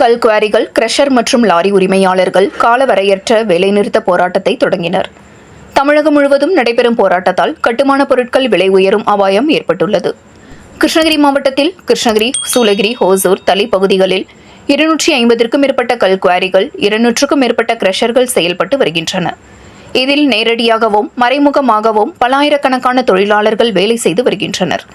கல் குவாரிகள் கிரஷர் மற்றும் லாரி உரிமையாளர்கள் காலவரையற்ற வேலைநிறுத்த போராட்டத்தை தொடங்கினர். தமிழகம் முழுவதும் நடைபெறும் போராட்டத்தால் கட்டுமான பொருட்கள் விலை உயரும் அபாயம் ஏற்பட்டுள்ளது. கிருஷ்ணகிரி மாவட்டத்தில் கிருஷ்ணகிரி சூளகிரி ஹோசூர் தலை பகுதிகளில் இருநூற்றி ஐம்பதிற்கும் மேற்பட்ட கல் குவாரிகள் இருநூற்றுக்கும் மேற்பட்ட கிரஷர்கள் செயல்பட்டு வருகின்றன. இதில் நேரடியாகவும் மறைமுகமாகவும் பல்லாயிரக்கணக்கான தொழிலாளர்கள் வேலை செய்து வருகின்றனர்.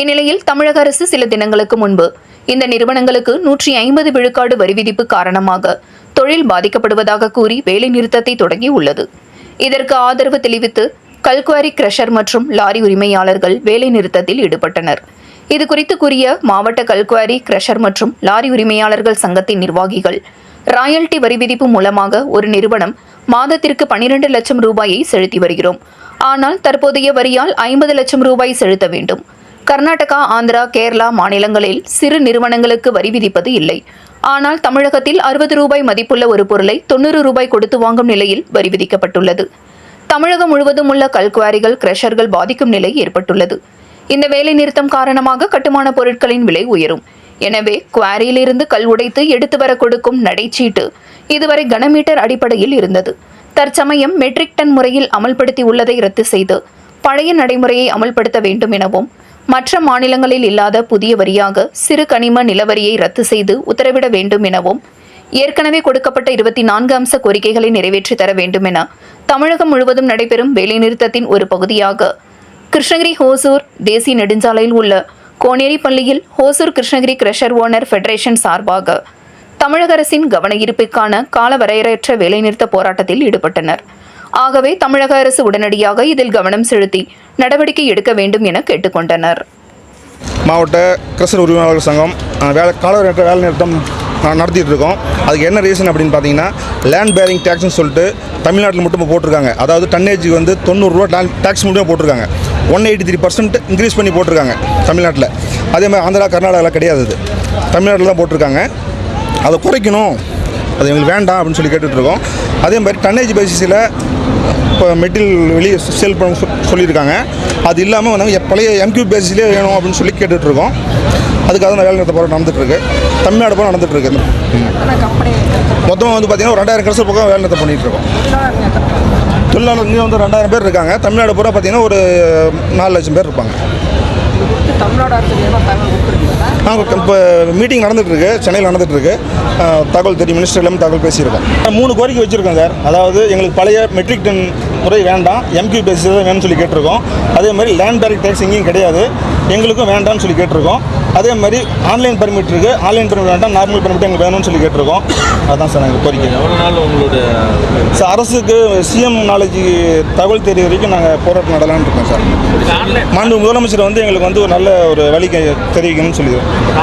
இந்நிலையில் தமிழக அரசு சில தினங்களுக்கு முன்பு இந்த நிறுவனங்களுக்கு நூற்றி ஐம்பது விழுக்காடு வரி விதிப்பு காரணமாக தொழில் பாதிக்கப்படுவதாக கூறி வேலை நிறுத்தத்தை தொடங்கியுள்ளது. இதற்கு ஆதரவு தெரிவித்து கல்குவாரி கிரஷர் மற்றும் லாரி உரிமையாளர்கள் வேலை நிறுத்தத்தில் ஈடுபட்டனர். இது குறித்து கூறிய மாவட்ட கல்குவாரி கிரஷர் மற்றும் லாரி உரிமையாளர்கள் சங்கத்தின் நிர்வாகிகள் ராயல்டி வரி விதிப்பு மூலமாக ஒரு நிறுவனம் மாதத்திற்கு பனிரெண்டு லட்சம் ரூபாயை செலுத்தி வருகிறோம். ஆனால் தற்போதைய வரியால் ஐம்பது லட்சம் ரூபாய் செலுத்த வேண்டும். கர்நாடகா ஆந்திரா கேரளா மாநிலங்களில் சிறு நிறுவனங்களுக்கு வரி விதிப்பது இல்லை. ஆனால் தமிழகத்தில் அறுபது ரூபாய் மதிப்புள்ள ஒரு பொருளை தொண்ணூறு ரூபாய் கொடுத்து வாங்கும் நிலையில் வரி விதிக்கப்பட்டுள்ளது. தமிழகம் முழுவதும் உள்ள கல்குவாரிகள் கிரஷர்கள் பாதிக்கும் நிலை ஏற்பட்டுள்ளது. இந்த வேலை நிறுத்தம் காரணமாக கட்டுமான பொருட்களின் விலை உயரும். எனவே குவாரியிலிருந்து கல் உடைத்து எடுத்து வர கொடுக்கும் நடைச்சீட்டு இதுவரை கனமீட்டர் அடிப்படையில் இருந்தது. தற்சமயம் மெட்ரிக் டன் முறையில் அமல்படுத்தி உள்ளதை ரத்து செய்து பழைய நடைமுறையை அமல்படுத்த வேண்டும் எனவும் மற்ற மாநிலங்களில் இல்லாத புதிய வரியாக சிறு கனிம நிலவரியை ரத்து செய்து உத்தரவிட வேண்டும் எனவும் ஏற்கனவே கொடுக்கப்பட்ட இருபத்தி நான்கு அம்ச கோரிக்கைகளை நிறைவேற்றி தர வேண்டும் என தமிழகம் முழுவதும் நடைபெறும் வேலைநிறுத்தத்தின் ஒரு பகுதியாக கிருஷ்ணகிரி ஹோசூர் தேசிய நெடுஞ்சாலையில் உள்ள கோனேரி பள்ளியில் Hosur Krishnagiri crusher owner federation சார்பாக தமிழக அரசின் கவன ஈர்ப்பிற்கான காலவரையறையற்ற வேலைநிறுத்த போராட்டத்தில் ஈடுபட்டனர். ஆகவே தமிழக அரசு உடனடியாக இதில் கவனம் செலுத்தி நடவடிக்கை எடுக்க வேண்டும் என கேட்டுக்கொண்டனர். மாவட்ட கிறிஸ்தவ உரிமையாளர்கள் சங்கம் வேலை கால வேலை நிறுத்தம் நடத்திட்டு இருக்கோம் அதுக்கு என்ன ரீசன் அப்படின்னு பார்த்தீங்கன்னா லேண்ட் பேரிங் டேக்ஸ்னு சொல்லிட்டு தமிழ்நாட்டில் மட்டும் போட்டிருக்காங்க. அதாவது டன்னேஜுக்கு வந்து தொண்ணூறுரூவா டேக்ஸ் மட்டும் போட்டிருக்காங்க. One eighty three percent increase பண்ணி போட்டிருக்காங்க தமிழ்நாட்டில். அதே மாதிரி ஆந்திரா கர்நாடகாவில் கிடையாது அது. தமிழ்நாட்டில் தான் போட்டிருக்காங்க. அதை குறைக்கணும். அது எங்களுக்கு வேண்டாம் அப்படின்னு சொல்லி கேட்டுட்ருக்கோம் அதே மாதிரி டன்னேஜ் பேசிஸில் இப்போ மெட்டீரியல் வெளியே சேல் பண்ண சொ- சொல்லியிருக்காங்க. அது இல்லாமல் வந்து பழைய எம்கியூ பேசிஸ்லேயே வேணும் அப்படின்னு சொல்லி கேட்டுட்ருக்கோம். அதுக்காக தான் வேலை நிறுத்த போராட்டம் நடந்துட்டுருக்கு தமிழ்நாடு போல நடந்துட்டுருக்கு மொத்தம் வந்து பார்த்தீங்கன்னா ஒரு ரெண்டாயிரம் கலசம் பக்கம் வேலை நிறுத்தம் பண்ணிகிட்டு இருக்கோம் தொழிலாளர் இங்கே வந்து ரெண்டாயிரம் பேர் இருக்காங்க. தமிழ்நாடு பூரா பார்த்தீங்கன்னா ஒரு நாலு லட்சம் பேர் இருப்பாங்க. தமிழ்நாடு நாங்கள் இப்போ மீட்டிங் நடந்துகிட்ருக்கு சென்னையில் நடந்துகிட்ருக்கு தகவல் தெரியும். மினிஸ்டர் எல்லாமே தகவல் பேசியிருக்கோம். மூணு கோரிக்கை வச்சுருக்கோம் சார். அதாவது எங்களுக்கு பழைய மெட்ரிக் டன் முறை வேண்டாம் எம்கியூ பேசிஸ் தான் வேணும்னு சொல்லி கேட்டிருக்கோம். அதே மாதிரி லேண்ட் பேரிக் டேக்ஸ் எங்கேயும் கிடையாது. எங்களுக்கும் வேண்டாம்னு சொல்லி கேட்டிருக்கோம். அதே மாதிரி ஆன்லைன் பர்மிட் இருக்குது ஆன்லைன் பர்மிட் வேண்டாம் நார்மல் பர்மிட் எங்களுக்கு வேணும்னு சொல்லி கேட்டிருக்கோம். அதுதான் சார் எங்கள் கோரிக்கை. எவ்வளோ நாள் உங்களுடைய சார் அரசுக்கு சிஎம் நாலேஜ் தகவல் தெரிய வரைக்கும் நாங்கள் போராட்டம் நடலாம்னு இருக்கோம் சார். மாண்பு முதலமைச்சர் வந்து எங்களுக்கு வந்து ஒரு நல்ல ஒரு வழி தெரிவிக்கணும்னு சொல்லி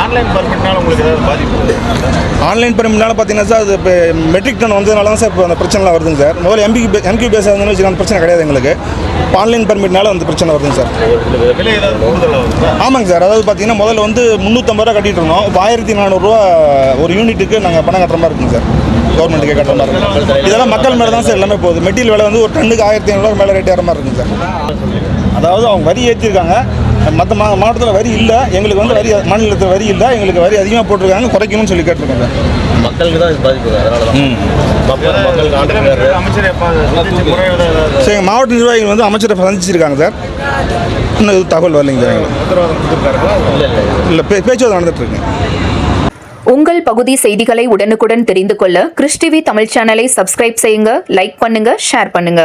ஆன்லைன் பர்மிட்னால உங்களுக்கு ஏதாவது பாதிப்பு ஆன்லைன் பர்மிட்னால பார்த்தீங்கன்னா சார் அது இப்போ மெட்ரிக் டன் வந்ததுனால தான் சார் இப்போ அந்த பிரச்சனைலாம் வருதுங்க சார். முதல்ல எம்பி எம்கியூ பேஸ் இருந்ததுன்னு வச்சுக்கோங்க, அந்த பிரச்சனை கிடையாது எங்களுக்கு. ஆன்லைன் பர்மிட்னால அந்த பிரச்சனை வருதுங்க சார். ஆமாங்க சார். அதாவது பார்த்தீங்கன்னா முதல்ல வந்து முந்நூற்றம்பது ரூபா கட்டிட்டு இருந்தோம். இப்போ ஆயிரத்தி நானூறுரூவா ஒரு யூனிட்டுக்கு நாங்கள் பணம் கட்டுற மாதிரி இருக்குங்க சார். கவர்மெண்ட்டுக்கே கட்டுற மாதிரி இருக்கும் இதெல்லாம் மக்கள் மேலே தான் சார் எல்லாமே போகுது. மெட்டீரியல் விலை வந்து ஒரு டன்னுக்கு ஆயிரத்தி ஐநூறுரூவா மேலே ரேட் ஏற மாதிரி இருக்குங்க சார். அதாவது அவங்க வரி ஏற்றிருக்காங்க மற்ற மா மாவட்டத்தில் வரி இல்லை எங்களுக்கு வந்து வரி மாநிலத்தில் வரி இல்லை எங்களுக்கு வரி அதிகமாக போட்டிருக்காங்க குறைக்கணும்னு சொல்லி கேட்டிருக்கோம் சார் மக்களுக்கு தான் இது பாதிப்பு அதனால சரி மாவட்ட நிர்வாகிகள் வந்து அமைச்சரை சந்திச்சிருக்காங்க சார். இன்னும் எதுவும் தகவல் வரலைங்க இல்லை பே பேச்சுவார்த்தை நடந்துட்டு இருக்குங்க உங்கள் பகுதி செய்திகளை உடனுக்குடன் தெரிந்து கொள்ள கிறிஸ் டிவி தமிழ் சேனலை சப்ஸ்கிரைப் செய்யுங்க லைக் பண்ணுங்க ஷேர் பண்ணுங்க.